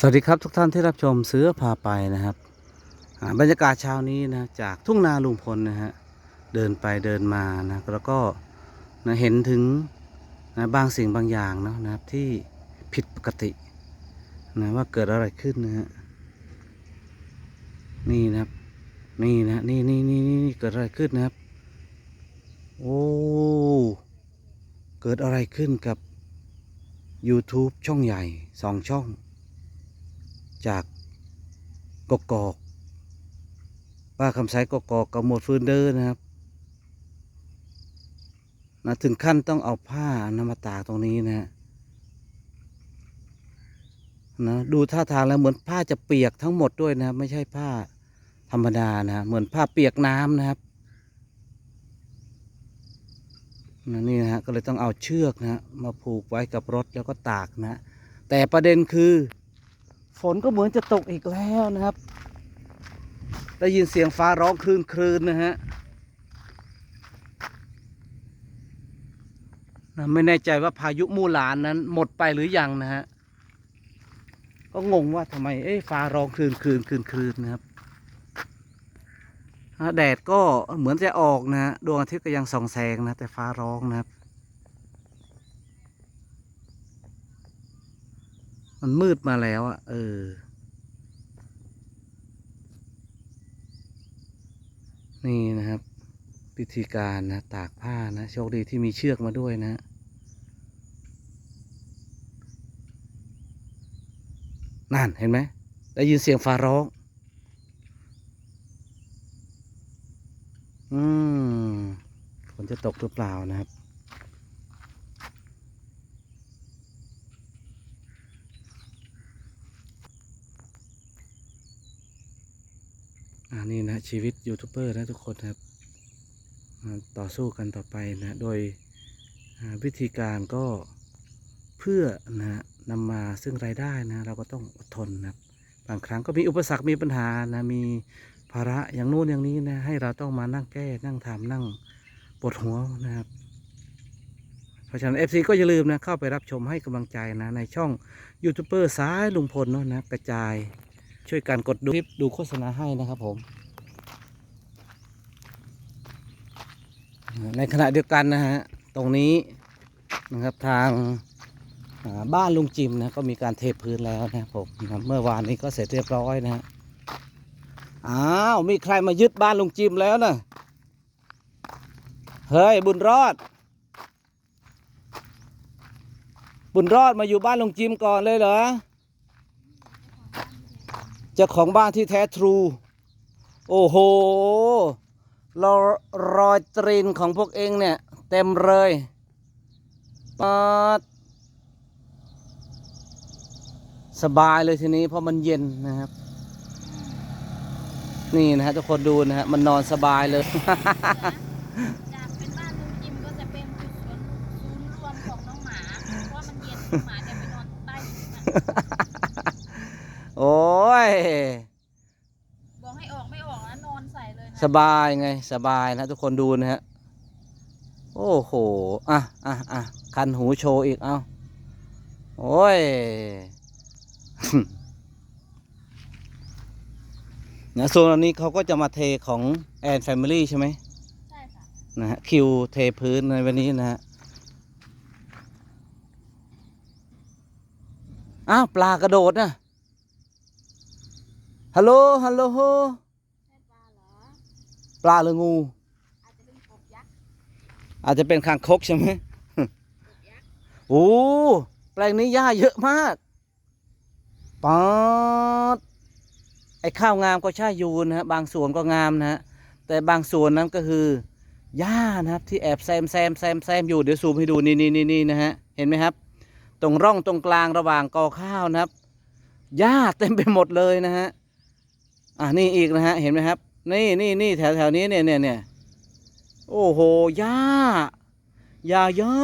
สวัสดีครับทุกท่านที่รับชมเสือพาไปนะครับบรรยากาศเช้านี้นะจากทุ่งนาลุงพลนะฮะเดินไปเดินมานะแล้วก็นะเห็นถึงนะบางสิ่งบางอย่างเนาะนะครับที่ผิดปกตินะว่าเกิดอะไรขึ้นนะฮะนี่นะครับ นี่นะนี่นี่นี่นี่นี่เกิดอะไรขึ้นนะครับโอ้เกิดอะไรขึ้นกับ YouTube ช่องใหญ่สองช่อง จากกกอกป้าคำไสกกอกกับหมดฟืนเดอร์นะครับนะถึงขั้นต้องเอาผ้านำมาตากตรงนี้นะฮะนะ ดูท่าทางแล้วเหมือนผ้าจะเปียกทั้งหมดด้วยนะครับไม่ใช่ผ้าธรรมดานะ เหมือนผ้าเปียกน้ำนะครับนะนี่นะฮะก็เลยต้องเอาเชือกนะฮะมาผูกไว้กับรถแล้วก็ตากนะฮะแต่ประเด็นคือ ฝนก็เหมือนจะตกอีกแล้วนะครับ ได้ยินเสียงฟ้าร้องคลื่นคลืนนะฮะนะไม่แน่ใจว่าพายุมู่หลานนั้นหมดไปหรือยังนะฮะ ก็งงว่าทำไมเอ๊ะฟ้าร้องคลื่นคลืนคลืนคลืนนะครับแดดก็เหมือนจะออกนะดวงอาทิตย์ก็ยังส่องแสงนะแต่ฟ้าร้องนะครับ มันมืดมาแล้วอะ่ะเออ นี่นะครับวิธีการนะ ตากผ้านะ โชคดีที่มีเชือกมาด้วยนะ นั่นเห็นไหม ได้ยินเสียงฟ้าร้อง อืมฝนจะตกหรือเปล่านะครับ อ่านี่นะ ชีวิตยูทูบเบอร์นะทุกคนครับ ต่อสู้กันต่อไปนะ โดยวิธีการก็เพื่อนะนำมาซึ่งรายได้นะเราก็ต้องอดทนนะครับบางครั้งก็มีอุปสรรคมีปัญหานะมีภาระอย่างนู้นอย่างนี้นะให้เราต้องมานั่งแก้นั่งทำนั่งปวดหัวนะครับเพราะฉะนั้น FC ก็อย่าลืมนะเข้าไปรับชมให้กำลังใจนะในช่องยูทูบเบอร์สายลุงพลเนาะนะกระจายช่วยกันกดดูคลิปดูโฆษณาให้นะครับผม ในขณะเดียวกันนะฮะตรงนี้นะครับทางบ้านลุงจิมนะก็มีการเทพื้นแล้วนะผมนะเมื่อวานนี้ก็เสร็จเรียบร้อยนะฮะอ้าวมีใครมายึดบ้านลุงจิมแล้วนะเฮ้ยบุญรอด บุญรอดมาอยู่บ้านลุงจิมก่อนเลยเหรอเจ้าของบ้านที่แท้ทรู โอ้โห รอรอยตรีนของพวกเองเนี่ย เต็มเลยปาดสบายเลยทีนี้เพราะมันเย็นนะครับ นี่นะฮะทุกคนดูนะฮะมันนอนสบายเลย จากเป็นบ้านลุงจิมก็จะเป็นจุดศูนย์ศูนย์รวมของน้องหมา เพราะว่ามันเย็นหมาจะไปนอนใต้หินน่ะ โอ้ย บอกให้ออกไม่ออกนะนอนใส่เลยนะสบายไงสบายนะทุกคนดูนะฮะ โอ้โห อะอะอะคันหูโชว์อีกเอาโอ้ยนะส่วนอันนี้เขาก็จะมาเทของแอนแฟมิลี่ใช่ไหมใช่ค่ะ นะฮะ คิวเทพื้นในวันนี้นะฮะ อ้าว ปลากระโดดนะฮัลโหลฮัลโหล ใช่ปลาเหรอ ปลาหรืองูอาจจะเป็นกบยักษ์อาจจะเป็นคางคกใช่ไหมกบยักษ์โอ้แปลงนี้หญ้าเยอะมากปอดไอ้ข้าวงามก็ใช่อยู่นะฮะบางส่วนก็งามนะฮะแต่บางส่วนนั้นก็คือหญ้านะครับ ที่แอบแซมแซมแซมแซมอยู่เดี๋ยวซูมให้ดูนี่นี่นี่นี่นะฮะเห็นไหมครับ ตรงร่องตรงกลางระหว่างกอข้าวนะครับหญ้าเต็มไปหมดเลยนะฮะอะนี่อีกนะฮะเห็นไหมครับ นี่นี่นี่แถวแถวนี้เนี่ยเนี่ยเนี่ยโอ้โหหญ้าหญ้าหญ้า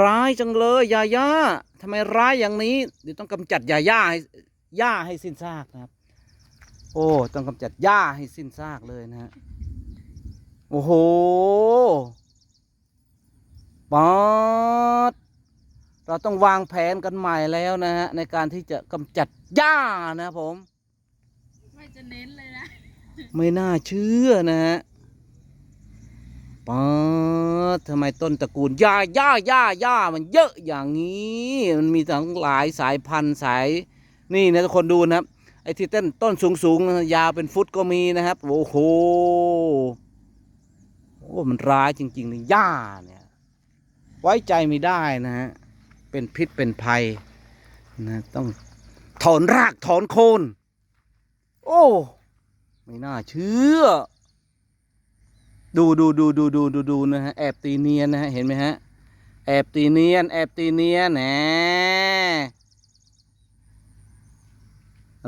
ร้ายจังเลยยาย่าทำไมร้ายอย่างนี้เดี๋ยวต้องกำจัดยาย่าให้ย่าให้สิ้นซากนะครับ โอ้ต้องกำจัดหญ้าให้สิ้นซากเลยนะฮะโอ้โหปอดเราต้องวางแผนกันใหม่แล้วนะฮะในการที่จะกำจัดหญ้านะครับผม ไม่จะเน้นเลยนะ ไม่น่าเชื่อนะฮะป๊าทำไมต้นตระกูลหญ้าหญ้าหญ้าหญ้ามันเยอะอย่างนี้ มันมีทั้งหลายสายพันธุ์สาย นี่นะทุกคนดูนะครับ ไอ้ที่ต้นต้นสูงสูงยาวเป็นฟุตก็มีนะครับ โอ้โห โอ้ มันร้ายจริงๆเลยหญ้าเนี่ย ไว้ใจไม่ได้นะฮะ เป็นพิษเป็นภัยนะต้องถอนรากถอนโคน โอ้ ไม่น่าเชื่อ ดูดูดูดูดูดูดูนะฮะ แอบตีเนียนนะฮะ เห็นไหมฮะ แอบตีเนียน แอบตีเนียนแหน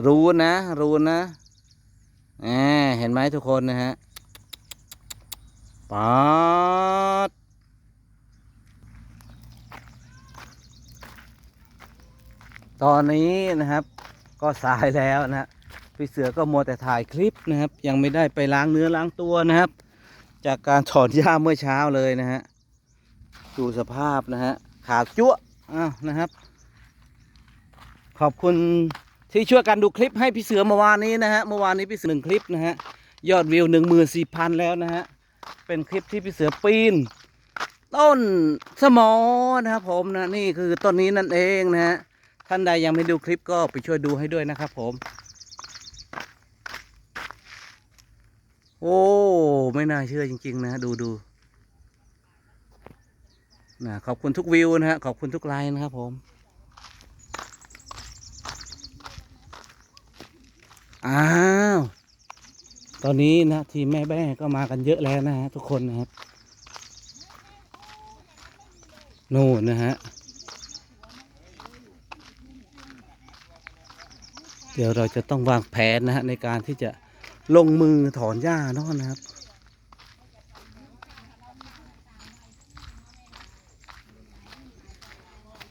รู้นะ รู้นะแหมเห็นไหมทุกคนนะฮะป๊าดตอนนี้นะครับ ก็สายแล้วนะ พี่เสือก็มัวแต่ถ่ายคลิปนะครับ ยังไม่ได้ไปล้างเนื้อล้างตัวนะครับ จากการถอนหญ้าเมื่อเช้าเลยนะฮะดูสภาพนะฮะขาวจั๊วอ้าวนะครับ ขอบคุณที่ช่วยกันดูคลิปให้พี่เสือเมื่อวานนี้นะฮะเมื่อวานนี้พี่เสือหนึ่งคลิปนะฮะยอดวิวหนึ่งหมื่นสี่พันแล้วนะฮะเป็นคลิปที่พี่เสือปีน ต้นสมอนะครับผมนะนี่คือต้นนี้นั่นเองนะฮะท่านใดยังไม่ดูคลิปก็ไปช่วยดูให้ด้วยนะครับผม โอ้ ไม่น่าเชื่อจริง ๆ นะดูดูนะขอบคุณทุกวิวนะฮะ ขอบคุณทุกไลน์นะครับผมอ้าว ตอนนี้นะ ทีมแม่แบ้ก็มากันเยอะแล้วนะฮะ ทุกคนนะครับโน่นนะฮะ เดี๋ยวเราจะต้องวางแผนนะฮะ ในการที่จะ ลงมือถอนหญ้าเนาะนะครับ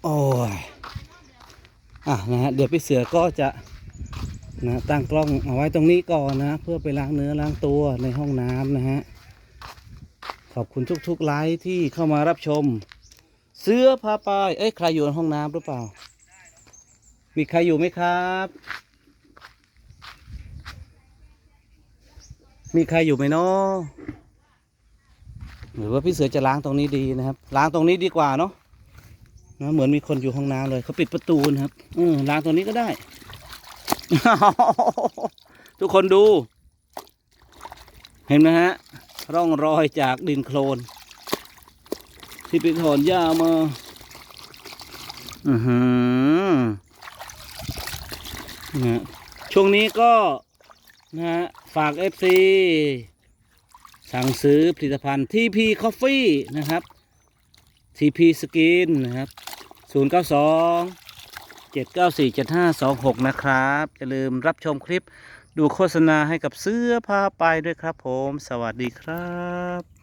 โอ้ย อะนะฮะเดี๋ยวพี่เสือก็จะนะตั้งกล้องเอาไว้ตรงนี้ก่อนนะ เพื่อไปล้างเนื้อล้างตัวในห้องน้ำนะฮะ ขอบคุณทุกๆไลค์ที่เข้ามารับชม เสื้อพาไป เอ้ยใครอยู่ในห้องน้ำหรือเปล่า มีใครอยู่ไหมครับ มีใครอยู่ไหมเนาะหรือว่าพี่เสือจะล้างตรงนี้ดีนะครับ ล้างตรงนี้ดีกว่าเนาะนะเหมือนมีคนอยู่ห้องน้ำเลยเขาปิดประตูนะครับ อืมล้างตรงนี้ก็ได้ ทุกคนดู เห็นไหมฮะ ร่องรอยจากดินโคลน ที่ไปถอนหญ้ามา อือหือนะฮะช่วงนี้ก็นะฮะ ฝาก FC สั่งซื้อผลิตภัณฑ์ TP Coffee นะครับ TP Skin นะครับ 092 794 7526 นะครับ อย่าลืมรับชมคลิปดูโฆษณาให้กับเสื้อผ้าไปด้วยครับผม สวัสดีครับ